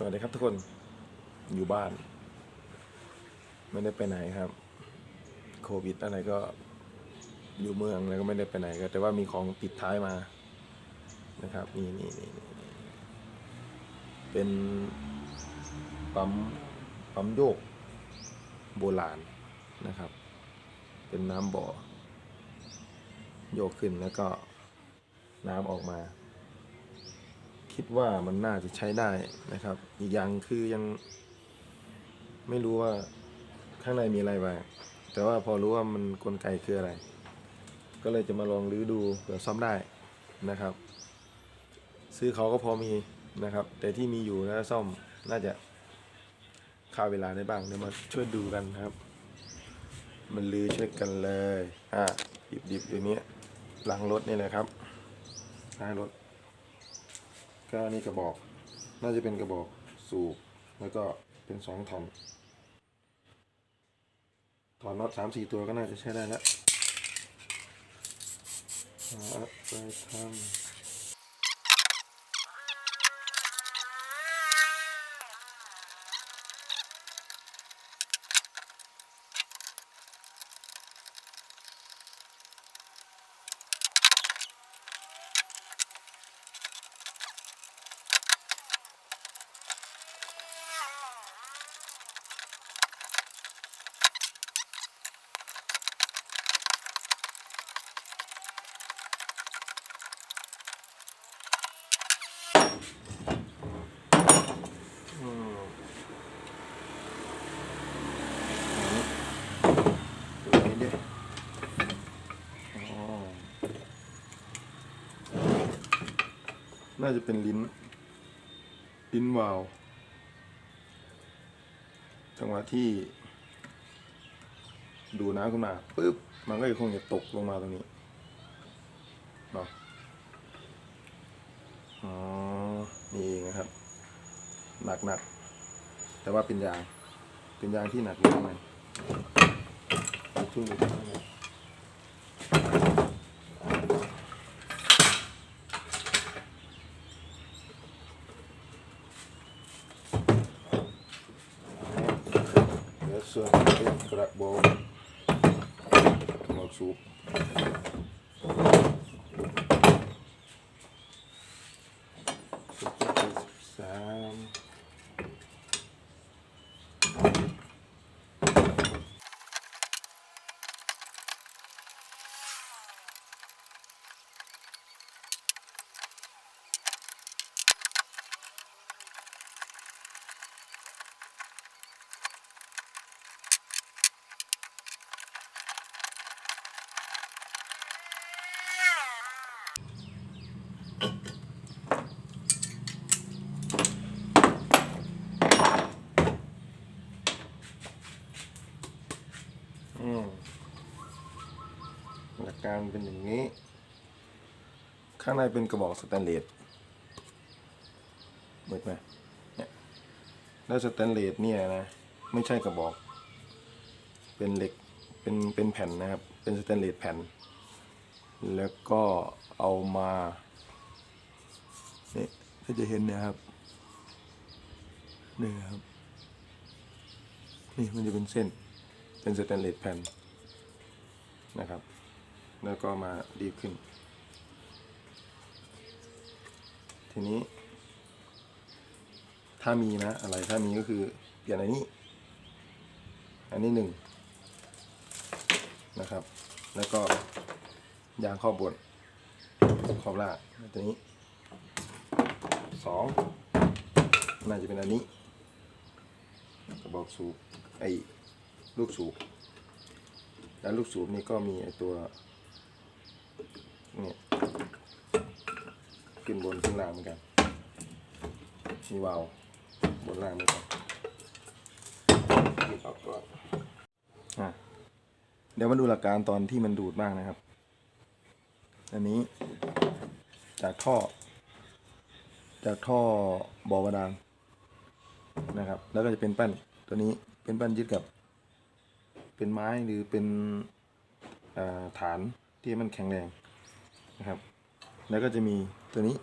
สวัสดีครับทุกคนอยู่บ้าน ไม่ได้ไปไหนครับ โควิดอะไรก็อยู่เมืองแล้วก็ไม่ได้ไปไหนก็แต่ว่ามีของปิดท้ายมานะครับนี่นี่นี่นี่นี่เป็นปั๊มปั๊มโยกโบราณนะครับ เป็นน้ำบ่อ โยกขึ้นแล้วก็น้ำออกมา คิดว่ามันน่าจะใช้ได้นะครับ อีกอย่างคือยังไม่รู้ว่าข้างในมีอะไรบ้างแต่ว่าพอรู้ว่ามันกลไกคืออะไร ก็เลยจะมาลองรื้อดูเผื่อซ่อมได้นะครับ ซื้อเขาก็พอมีนะครับ แต่ที่มีอยู่นะซ่อมน่าจะค่าเวลาได้บ้างเดี๋ยวมาช่วยดูกันครับ มันลือช่วยกันเลย อะดิบๆอยู่เนี้ยหลังรถนี่แหละครับหน้ารถ ก็นี่กระบอก น่าจะเป็นกระบอกสูบ แล้วก็เป็นสองถอนถอนน็อตสามสี่ตัวก็น่าจะใช้ได้แล้วไปทำอืมอันนี้ดูนี่ดิอ๋อ น่าจะเป็นลิ้น ลิ้นวาล์วจังหวะที่ดูน้ำขึ้นมาปุ๊บ มันก็คงจะตกลงมาตรงนี้เนาะอ๋อ นี่เองนะครับ หนักหนัก แต่ว่าเป็นยาง เป็นยางที่หนักอยู่ข้างในทุ่นอยู่ข้างในเดี๋ยว ส่วนเป็นกระบอกกระบอกสูบสูบที่สาม อืมหลักการเป็นอย่างนี้ ข้างในเป็นกระบอกสแตนเลสเบิดไหมเนี่ยแล้วสแตนเลสเนี่ยนะ ไม่ใช่กระบอก เป็นเหล็ก เป็น เป็นแผ่นนะครับ เป็นสแตนเลสแผ่น แล้วก็เอามาเนี่ยถ้าจะเห็นนะครับ นี่นะครับ นี่มันจะเป็นเส้น เป็นสแตนเลสแผ่นนะครับ แล้วก็มาดีขึ้น ทีนี้ ถ้ามีนะ อะไรถ้ามีก็คือเปลี่ยนอันนี้ อันนี้หนึ่งนะครับ แล้วก็ยางครอบบนขอบล่างตัวนี้สองน่าจะเป็นอันนี้กระบอกสูบไอ ลูกสูบแล้วลูกสูบนี่ก็มีไอตัวเนี่ยขึ้นบนขึ้นล่างเหมือนกันมีวาล์วบนล่างเหมือนกันหยิบออกก่อนอะเดี๋ยวมาดูหลักการตอนที่มันดูดบ้างนะครับ อันนี้ จากท่อ จากท่อบ่อบาดาลนะครับ แล้วก็จะเป็นแป้นตัวนี้เป็นแป้นยึดกับ เป็นไม้หรือเป็นาฐานที่มันแข็งแรงนะครับ แล้วก็จะมีตัวนี้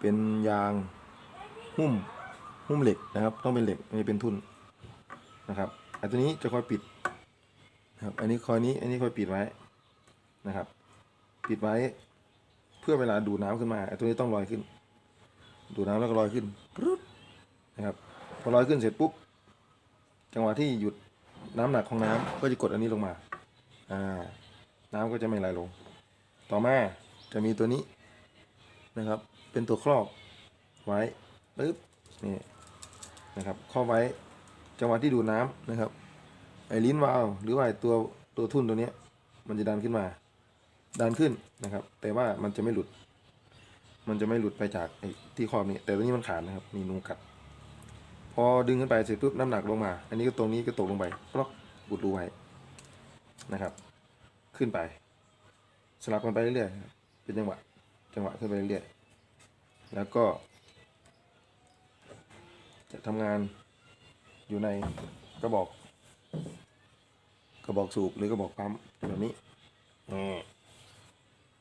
เป็นยางหุ้มหุ้มเหล็กนะครับ ต้องเป็นเหล็กไม่เป็นทุ่นนะครับอันตัวนี้จะคอยปิดนะครับอันนี้คอยนี้อันนี้คอยปิดไว้นะครับ ปิดไว้เพื่อเวลาดูดน้ำขึ้นมาไอ้ตัวนี้ต้องลอยขึ้น ดูดน้ำแล้วก็ลอยขึ้นนะครับพอลอยขึ้นเสร็จปุ๊บจังหวะที่หยุด น้ำหนักของน้ำก็จะกดอันนี้ลงมาอ่าน้ำก็จะไม่ไหลลง ต่อมาจะมีตัวนี้นะครับ เป็นตัวครอบไว้ปึ๊บนี่นะครับครอบไว้จังหวะที่ดูดน้ำนะครับไอ้ลิ้นวาล์วหรือว่าตัวตัวทุ่นตัวเนี้ยมันจะดันขึ้นมา ดันขึ้นนะครับ แต่ว่ามันจะไม่หลุด มันจะไม่หลุดไปจากไอ้ที่ครอบนี้แต่ตัวนี้มันขาดนะครับมีนูกัด พอดึงขึ้นไปเสร็จปุ๊บน้ำหนักลงมา อันนี้ก็ตรงนี้ก็ตกลงไปปลอกอุดรูไว้นะครับ ขึ้นไป สลับกันไปเรื่อยๆเป็นจังหวะจังหวะขึ้นไปเรื่อยๆแล้วก็ จะทำงานอยู่ในกระบอก กระบอกสูบหรือกระบอกปั๊มแบบนี้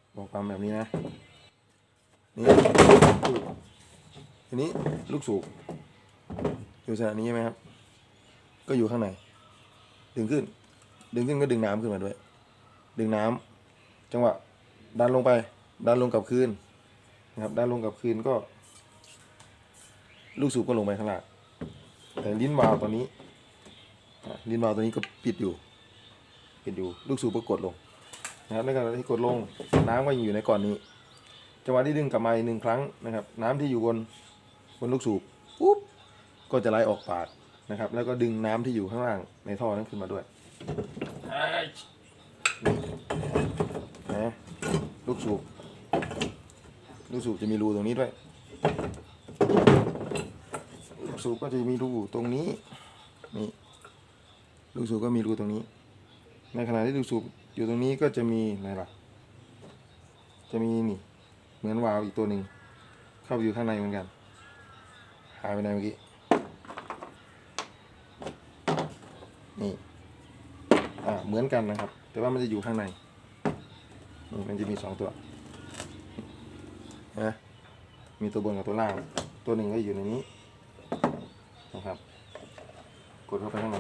กระบอกปั๊มแบบนี้นะนี่ทีนี้ลูกสูบ อยู่ขนาดนี้ใช่ไหมครับ ก็อยู่ข้างใน ดึงขึ้น ดึงขึ้นก็ดึงน้ำขึ้นมาด้วย ดึงน้ำจังหวะดันลงไป ดันลงกลับคืนนะครับ ดันลงกลับคืนก็ ลูกสูบก็ลงไปข้างล่างแต่ลิ้นวาล์วตัวนี้ ลิ้นวาล์วตัวนี้ก็ปิดอยู่ ปิดอยู่ ลูกสูบก็กดลงนะครับในขณะที่กดลงน้ำก็ยังอยู่ในก้อนนี้ จังหวะที่ดึงกลับมาอีกหนึ่งครั้งนะครับ น้ำที่อยู่บนบนลูกสูบปุ๊บ ก็จะไหลออกปากนะครับ แล้วก็ดึงน้ำที่อยู่ข้างล่างในท่อนั้นขึ้นมาด้วยนะลูกสูบลูกสูบจะมีรูตรงนี้ด้วยลูกสูบก็จะมีรูตรงนี้นี่ลูกสูบก็มีรูตรงนี้ ในขณะที่ลูกสูบอยู่ตรงนี้ก็จะมีอะไรล่ะ จะมีนี่เหมือนวาล์วอีกตัวหนึ่งเข้าไปอยู่ข้างในเหมือนกันหายไปไหนเมื่อกี้ นี่อ่าเหมือนกันนะครับ แต่ว่ามันจะอยู่ข้างในนี่มันจะมีสองตัวนะมีตัวบนกับตัวล่าง ตัวหนึ่งก็อยู่ในนี้นะครับ กดเข้าไปข้างใน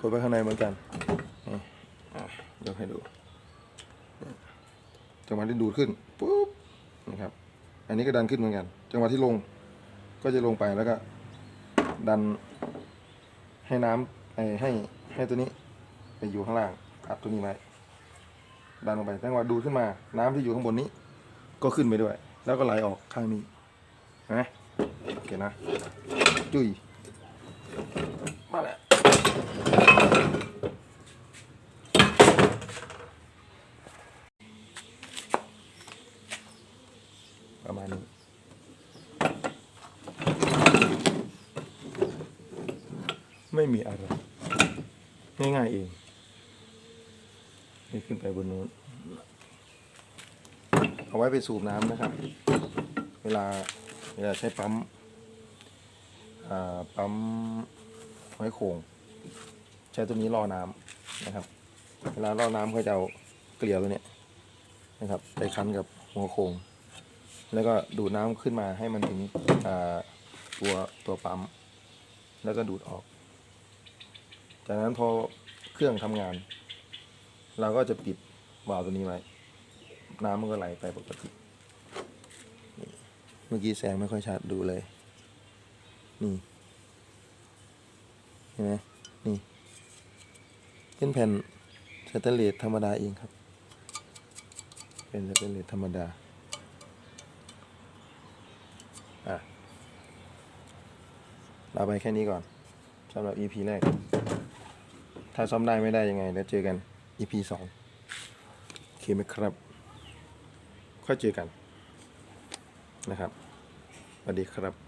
กดไปข้างในเหมือนกันนี่เดี๋ยวให้ดูจังหวะที่ดูดขึ้นปุ๊บนะครับ อันนี้ก็ดันขึ้นเหมือนกัน จังหวะที่ลงก็จะลงไปแล้วก็ ดัน ให้น้ำไอ้ให้ให้ตัวนี้ ไปอยู่ข้างล่างอัดตัวนี้ไว้ดันลงไปจังหวะดูดขึ้นมา น้ำที่อยู่ข้างบนนี้ ก็ขึ้นไปด้วย แล้วก็ไหลออกข้างนี้เห็นไหมโอเคนะจุยมาแล้วประมาณนี้ ไม่มีอะไร ง่ายๆเองนี่ขึ้นไปบนนู้น เอาไว้ไปสูบน้ำนะครับ เวลาเวลาใช้ปั๊มปั๊มหอยโขงใช้ตัวนี้ล่อน้ำนะครับ เวลาล่อน้ำเขาจะเอาเกลียวตัวนี้นะครับ ไปคั้นกับหัวโขงแล้วก็ดูดน้ำขึ้นมาให้มันถึงตัวตัวปั๊ม แล้วก็ดูดออก จากนั้นพอเครื่องทำงาน เราก็จะปิดวาล์วตัวนี้ไว้น้ำมันก็ไหลไปปกติ เมื่อกี้แสงไม่ค่อยชัดดูเลย นี่เห็นไหมนี่เป็นแผ่นสแตนเลสธรรมดาเองครับ เป็นสแตนเลสธรรมดาอะลาไปแค่นี้ก่อนสำหรับ EP แรก ถ้าซ่อมได้ไม่ได้ยังไง แล้วเจอกัน EP สองโอเคไหมครับ ค่อยเจอกันนะครับสวัสดีครับ